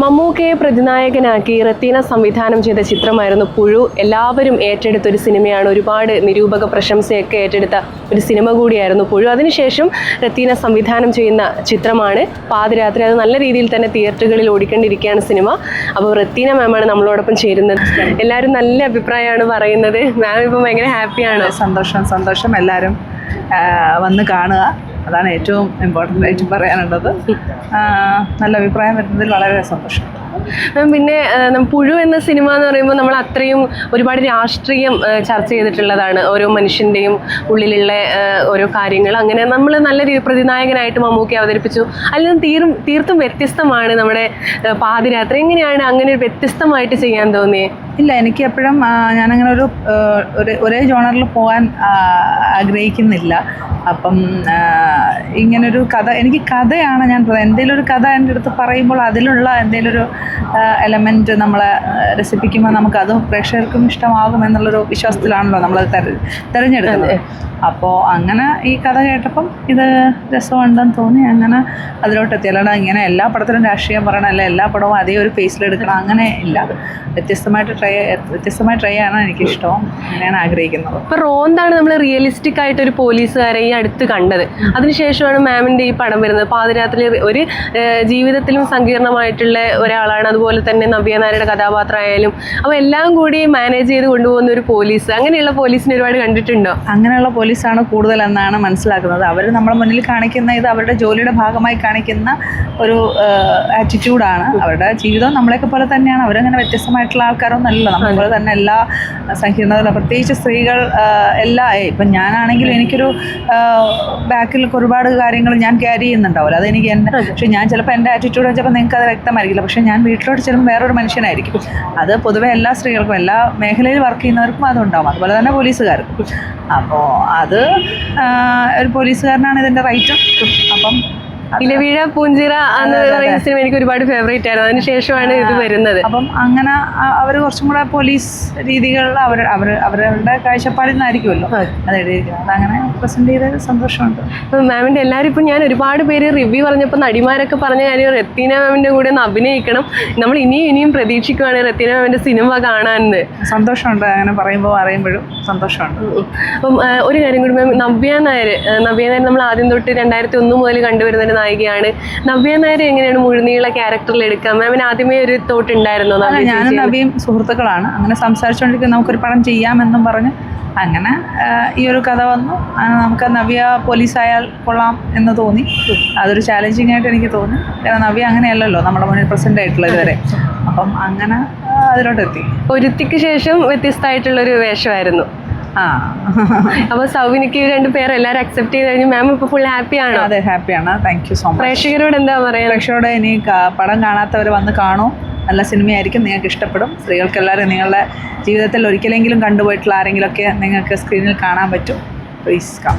മമ്മൂക്കയെ പ്രതിനായകനാക്കി റത്തീന സംവിധാനം ചെയ്ത ചിത്രമായിരുന്നു പുഴു. എല്ലാവരും ഏറ്റെടുത്ത ഒരു സിനിമയാണ്. ഒരുപാട് നിരൂപക പ്രശംസയൊക്കെ ഏറ്റെടുത്ത ഒരു സിനിമ കൂടിയായിരുന്നു പുഴു. അതിനുശേഷം റത്തീന സംവിധാനം ചെയ്യുന്ന ചിത്രമാണ് പാതിരാത്രി. അത് നല്ല രീതിയിൽ തന്നെ തിയേറ്ററുകളിൽ ഓടിക്കൊണ്ടിരിക്കുകയാണ് സിനിമ. അപ്പോൾ റത്തീന മാമാണ് നമ്മളോടൊപ്പം ചേരുന്നത്. എല്ലാവരും നല്ല അഭിപ്രായമാണ് പറയുന്നത്. മാം ഇപ്പം ഭയങ്കര ഹാപ്പിയാണ്? സന്തോഷം സന്തോഷം. എല്ലാവരും വന്ന് കാണുക. അതാണ് ഏറ്റവും ഇമ്പോർട്ടന്റ് ആയിട്ട് പറയാനുള്ളത്. നല്ല അഭിപ്രായം വരുന്നതിൽ വളരെ സന്തോഷം. പിന്നെ പുഴു എന്ന സിനിമ എന്ന് പറയുമ്പോൾ നമ്മൾ അത്രയും ഒരുപാട് രാഷ്ട്രീയം ചർച്ച ചെയ്തിട്ടുള്ളതാണ്. ഓരോ മനുഷ്യന്റെയും ഉള്ളിലുള്ള ഓരോ കാര്യങ്ങൾ. അങ്ങനെ നമ്മൾ നല്ല രീതി പ്രതിനായകനായിട്ട് മമ്മൂക്കി അവതരിപ്പിച്ചു. അതിൽ നിന്ന് തീരും തീർത്തും വ്യത്യസ്തമാണ് നമ്മുടെ പാതിരാത്രി. എങ്ങനെയാണ് അങ്ങനെ ഒരു വ്യത്യസ്തമായിട്ട് ചെയ്യാൻ തോന്നിയത് ഇല്ല എനിക്ക് എപ്പോഴും ഞാനങ്ങനെ ഒരു ഒരു ജോണറിൽ പോകാൻ ആഗ്രഹിക്കുന്നില്ല. അപ്പം ഇങ്ങനൊരു കഥ എനിക്ക് കഥയാണ് ഞാൻ എന്തെങ്കിലും ഒരു കഥ എന്റെ അടുത്ത് പറയുമ്പോൾ അതിലുള്ള എന്തെങ്കിലും ഒരു എലമെന്റ് നമ്മളെ രസിപ്പിക്കുമ്പോൾ നമുക്കത് പ്രേക്ഷകർക്കും ഇഷ്ടമാകും എന്നുള്ളൊരു വിശ്വാസത്തിലാണല്ലോ നമ്മളത് തെര തിരഞ്ഞെടുക്കുന്നത് അപ്പോൾ അങ്ങനെ ഈ കഥ കേട്ടപ്പം ഇത് രസമുണ്ടെന്ന് തോന്നി. അങ്ങനെ അതിലോട്ട് എത്തി അല്ലാണ്ട് ഇങ്ങനെ എല്ലാ പടത്തിലും രാഷ്ട്രീയം പറയണം അല്ല എല്ലാ പടവും അതേ ഒരു ഫേസിലെടുക്കണം അങ്ങനെ ഇല്ല. വ്യത്യസ്തമായിട്ട് ട്രൈ വ്യത്യസ്തമായി ട്രൈ ആണ് എനിക്കിഷ്ടം. അങ്ങനെയാണ് ആഗ്രഹിക്കുന്നത്. ഇപ്പൊ റോന്താണ് നമ്മൾ റിയലിസ്റ്റിക് ആയിട്ട് ഒരു പോലീസുകാരെ ഈ അടുത്ത് കണ്ടത്. അതിനുശേഷമാണ് മാമിന്റെ ഈ പടം വരുന്നത്. പാതിരാത്രി ഒരു ജീവിതത്തിലും സങ്കീർണമായിട്ടുള്ള ഒരാളാണ്. അതുപോലെ തന്നെ നവ്യ നായരുടെ കഥാപാത്രമായാലും. അപ്പോൾ എല്ലാം കൂടി മാനേജ് ചെയ്ത് കൊണ്ടുപോകുന്ന ഒരു പോലീസ്. അങ്ങനെയുള്ള പോലീസിനെ ഒരുപാട് കണ്ടിട്ടുണ്ടോ? അങ്ങനെയുള്ള പോലീസാണ് കൂടുതലെന്നാണ് മനസ്സിലാക്കുന്നത്. അവർ നമ്മുടെ മുന്നിൽ കാണിക്കുന്ന ഇത് അവരുടെ ജോലിയുടെ ഭാഗമായി കാണിക്കുന്ന ഒരു ആറ്റിറ്റ്യൂഡാണ് അവരുടെ ജീവിതം നമ്മളെയൊക്കെ പോലെ തന്നെയാണ്. അവരങ്ങനെ വ്യത്യസ്തമായിട്ടുള്ള ആൾക്കാരൊന്നും അല്ലല്ലോ നമ്മളെ തന്നെ എല്ലാ സങ്കീർണതകളും പ്രത്യേകിച്ച് സ്ത്രീകൾ എല്ലാ ഇപ്പം ഞാനാണെങ്കിലും എനിക്കൊരു ബാക്കിൽ ഒരുപാട് കാര്യങ്ങൾ ഞാൻ ക്യാരി ചെയ്യുന്നുണ്ടാവില്ല അതെനിക്ക് എന്റെ പക്ഷേ ഞാൻ ചിലപ്പോൾ എന്റെ ആറ്റിറ്റ്യൂഡ് വെച്ചപ്പോൾ നിങ്ങൾക്ക് അത് വ്യക്തമായിരിക്കില്ല. പക്ഷേ ഞാൻ വീട്ടിലോട്ട് ചെല്ലുമ്പോൾ വേറൊരു മനുഷ്യനായിരിക്കും. അത് പൊതുവെ എല്ലാ സ്ത്രീകൾക്കും എല്ലാ മേഖലയിൽ വർക്ക് ചെയ്യുന്നവർക്കും അതുണ്ടാവും. അതുപോലെ തന്നെ പോലീസുകാർക്കും. അപ്പോൾ അത് ഒരു പോലീസുകാരനാണ് ഇതിന്റെ റൈറ്റും അപ്പം ഇലവീഴ പൂഞ്ചിറ എന്ന് പറയുന്ന സിനിമ എനിക്ക് ഒരുപാട് ഫേവറേറ്റ് ആയിരുന്നു. അതിനുശേഷമാണ് ഇത് വരുന്നത്. അപ്പം അങ്ങനെ അവർ കുറച്ചും കൂടെ പോലീസ് രീതികൾ അവർ അവർ അവരുടെ കാഴ്ചപ്പാടിൽ നിന്നായിരിക്കുമല്ലോ അത്. എഴുതിയിരിക്കുന്നത്. അങ്ങനെ പ്രസന്റ് ചെയ്ത സന്തോഷമുണ്ട്. അപ്പം മാമിന്റെ എല്ലാവരും ഇപ്പം ഞാൻ ഒരുപാട് പേര് റിവ്യൂ പറഞ്ഞപ്പോൾ നടിമാരൊക്കെ പറഞ്ഞ കാര്യം റത്തീന മാമിന്റെ കൂടെ ഒന്ന് അഭിനയിക്കണം. നമ്മൾ ഇനിയും ഇനിയും പ്രതീക്ഷിക്കുവാണ് റത്തീന മാമിന്റെ സിനിമ കാണാനെന്ന്. സന്തോഷമുണ്ട് അങ്ങനെ പറയുമ്പോൾ അറിയുമ്പോഴും സന്തോഷമുണ്ട്. അപ്പം ഒരു കാര്യം കൂടി മാം നവ്യ നായർ നവ്യ നായർ നമ്മൾ ആദ്യം തൊട്ട് രണ്ടായിരത്തി ഒന്ന് മുതൽ കണ്ടുവരുന്ന ഒരു നായികയാണ്. നവ്യ നായർ എങ്ങനെയാണ് മുഴുനീള ക്യാരക്ടറിൽ എടുക്കുക മാമിന് ആദ്യമേ ഒരു തോട്ട് ഉണ്ടായിരുന്നോ ഞാനും നവ്യയും സുഹൃത്തുക്കളാണ്. അങ്ങനെ സംസാരിച്ചുകൊണ്ടിരിക്കുന്ന നമുക്കൊരു പടം ചെയ്യാമെന്നും പറഞ്ഞ് അങ്ങനെ ഈ ഒരു കഥ വന്നു. നമുക്ക് നവ്യ പോലീസായാൽ കൊള്ളാം എന്ന് തോന്നി. അതൊരു ചാലഞ്ചിങ് ആയിട്ട് എനിക്ക് തോന്നി. കാരണം നവ്യ അങ്ങനെയല്ലല്ലോ നമ്മുടെ മുന്നിൽ പ്രസന്റ് ആയിട്ടുള്ള ഇതുവരെ അപ്പം അങ്ങനെ അതിലോട്ടെത്തി. ഒരുത്തിക്ക് ശേഷം വ്യത്യസ്തമായിട്ടുള്ളൊരു വേഷമായിരുന്നു. ആ. അപ്പോൾ സൗവിനിക്ക് രണ്ട് പേര് എല്ലാവരും അക്സെപ്റ്റ് ചെയ്ത് കഴിഞ്ഞു മാം ഇപ്പൊ ഫുൾ ഹാപ്പി ആണ്? അതെ ഹാപ്പിയാണ് താങ്ക് യു സോ മച്ച് പ്രേക്ഷകരോട് എന്താ പറയാ? പ്രേക്ഷകരോട് ഇനി പടം കാണാത്തവർ വന്ന് കാണൂ. നല്ല സിനിമയായിരിക്കും നിങ്ങൾക്ക് ഇഷ്ടപ്പെടും. സ്ത്രീകൾക്ക് എല്ലാവരും നിങ്ങളുടെ ജീവിതത്തിൽ ഒരിക്കലെങ്കിലും കണ്ടുപോയിട്ടുള്ള ആരെങ്കിലുമൊക്കെ നിങ്ങൾക്ക് സ്ക്രീനിൽ കാണാൻ പറ്റും. Please come